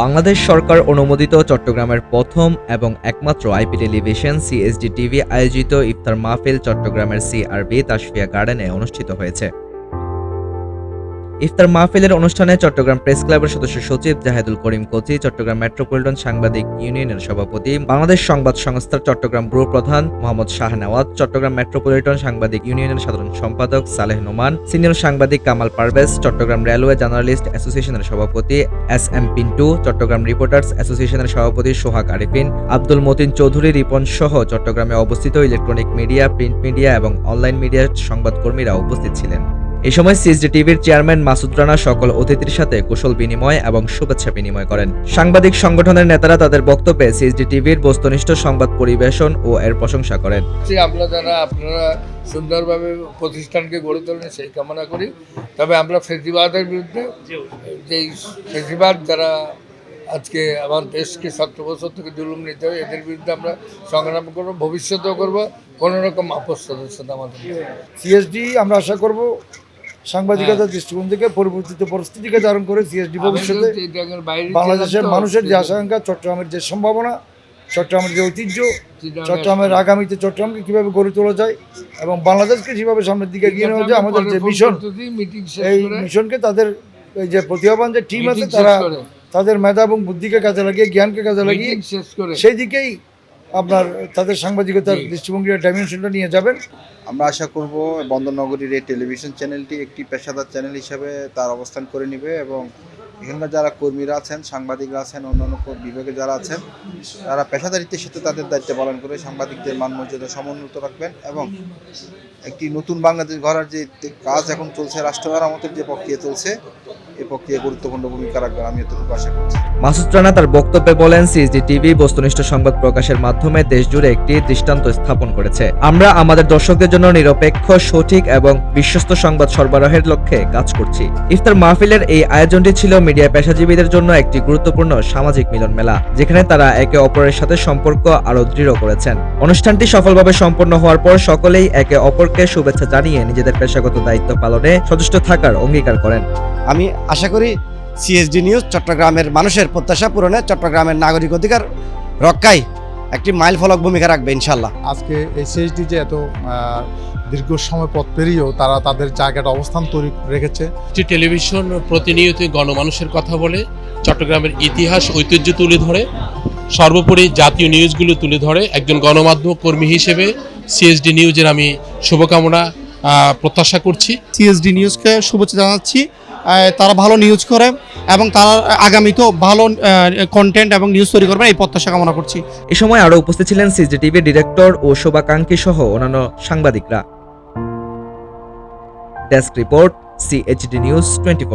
বাংলাদেশ সরকার অনুমোদিত চট্টগ্রামের প্রথম এবং একমাত্র আইপি টেলিভিশন সিএসডি টিভি আয়োজিত ইফতার মাহফিল চট্টগ্রামের সিআরবি তাসফিয়া গার্ডেনে অনুষ্ঠিত হয়েছে। ইফতার মাহফিলের অনুষ্ঠানে চট্টগ্রাম প্রেস ক্লাবের সদস্য সচিব জাহেদুল করিম কোচি, চট্টগ্রাম মেট্রোপলিটন সাংবাদিক ইউনিয়নের সভাপতি, বাংলাদেশ সংবাদ সংস্থার চট্টগ্রাম ব্যুরো প্রধান মোহাম্মদ শাহনেওয়াজ চট্টগ্রাম মেট্রোপলিটন সাংবাদিক ইউনিয়নের সাধারণ সম্পাদক সালেহ নোমান, সিনিয়র সাংবাদিক কামাল পারভেজ, চট্টগ্রাম রেলওয়ে জার্নালিস্ট অ্যাসোসিয়েশনের সভাপতি S M Pintu, Chattogram reporters অ্যাসোসিয়েশনের সভাপতি সোহাগ আরিফিন, আব্দুল মতিন চৌধুরী রিপন সহ চট্টগ্রামে অবস্থিত ইলেকট্রনিক মিডিয়া, প্রিন্ট মিডিয়া এবং অনলাইন মিডিয়ার সংবাদকর্মীরা উপস্থিত ছিলেন। এ সময় সিএসডি টিভির চেয়ারম্যান মাসুদ রানা সকল অতিথির সাথে কুশল বিনিময় এবং শুভেচ্ছা বিনিময় করেন। সাংবাদিক সংগঠনের নেতারা তাদের বক্তব্যে সিএসডি টিভির বস্তুনিষ্ঠ সংবাদ পরিবেশন ও এর প্রশংসা করেন। আমরা যারা, আপনারা সুন্দরভাবে প্রতিষ্ঠানকে গড়ে তোলেন সেই কামনা করি। তবে আমরা ফেসিবাদের বিরুদ্ধে, যেই ফেসিবাদ যারা আজকে আমার দেশকে সত্তর বছর থেকে জুলুম নিতে হয়, এদের বিরুদ্ধে আমরা সংগ্রাম করব, ভবিষ্যতেও করব, কোনো রকম আপোষ সদস্যতা আমাদের সিএসডি আমরা আশা করব সাংবাদিকতার দৃষ্টিকোণ থেকে পরিবর্তিত পরিস্থিতিকে ধারণ করে সিএসডি ভবিষ্যতে বাংলাদেশের মানুষের যে আশঙ্কা চট্টগ্রামের যে সম্ভাবনা চট্টগ্রামের যে ঐতিহ্য চট্টগ্রামের আগামীতে চট্টগ্রামকে কীভাবে গড়ে তোলা যায় এবং বাংলাদেশকে যেভাবে সামনের দিকে এগিয়ে নেওয়া যায় আমাদের যে মিশন এই মিশনকে তাদের এই যে প্রতিভাবান যে টিম আছে তারা তাদের মেধা এবং বুদ্ধিকে কাজে লাগিয়ে জ্ঞানকে কাজে লাগিয়ে সেই দিকেই আপনার তাদের সাংবাদিকতার। দৃষ্টিভঙ্গির ডাইমেনশনটা নিয়ে যাবেন আমরা আশা করব বন্দরনগরীর এই টেলিভিশন চ্যানেলটি একটি পেশাদার চ্যানেল হিসেবে তার অবস্থান করে নেবে এবং এখানকার যারা কর্মীরা আছেন সাংবাদিকরা আছেন অন্যান্য কো- বিভাগে যারা আছেন তারা পেশাদারিত্বের সাথে তাদের দায়িত্ব পালন করে সাংবাদিকদের মান মর্যাদা সমুন্নত রাখবেন এবং একটি নতুন বাংলাদেশ গড়ার যে কাজ এখন চলছে রাষ্ট্র মেরামতের যে প্রক্রিয়া চলছে প্রক্রিয়া গুরুত্বপূর্ণ ভূমিকা রাখবেন আমি এতটুকু আশা করছি। মাসুদ রানা তার বক্তব্যে বলেন সিএসডি টিভি বস্তুনিষ্ঠ সংবাদ প্রকাশের মাধ্যমে দেশজুড়ে একটি দৃষ্টান্ত স্থাপন করেছে। আমরা আমাদের দর্শকদের জন্য নিরপেক্ষ, সঠিক এবং বিশ্বস্ত সংবাদ সরবরাহের লক্ষ্যে কাজ করছি। ইফতার মাহফিলের এই আয়োজনটি ছিল মিডিয়া পেশাজীবীদের জন্য একটি গুরুত্বপূর্ণ সামাজিক মিলন মেলা, যেখানে তারা একে অপরের সাথে সম্পর্ক আরও দৃঢ় করেছেন। অনুষ্ঠানটি সফলভাবে সম্পন্ন হওয়ার পর সকলেই একে অপরকে শুভেচ্ছা জানিয়ে নিজেদের পেশাগত দায়িত্ব পালনে সচেষ্ট থাকার অঙ্গীকার করেন। আমি আশা করি সিএসডি নিউজ চট্টগ্রামের মানুষের প্রত্যাশা পূরণে চট্টগ্রামের নাগরিক অধিকার রক্ষায় একটি মাইল ফলক ভূমিকা রাখবে ইনশাল্লাহ আজকে এই সিএসডি যে এত দীর্ঘ সময় পথ পেরিয়েও তারা তাদের জায়গাটা অবস্থান তৈরি রেখেছে। একটি টেলিভিশন প্রতিনিয়ত গণমানুষের কথা বলে চট্টগ্রামের ইতিহাস ঐতিহ্য তুলে ধরে সর্বোপরি জাতীয় নিউজগুলো তুলে ধরে একজন গণমাধ্যম কর্মী হিসেবে সিএসডি নিউজের আমি শুভকামনা প্রত্যাশা করছি। সিএসডি নিউজকে শুভেচ্ছা জানাচ্ছি। তারা ভালো নিউজ করে এবং তারা আগামীতেও ভালো কন্টেন্ট এবং নিউজ তৈরি করবে, এই প্রত্যাশা কামনা করছি। এ সময় আরও উপস্থিত ছিলেন সিজিটিভি ডিরেক্টর ও শোভাকাঙ্ক্ষী সহ অন্যান্য সাংবাদিকরা। Desk report CHD news twenty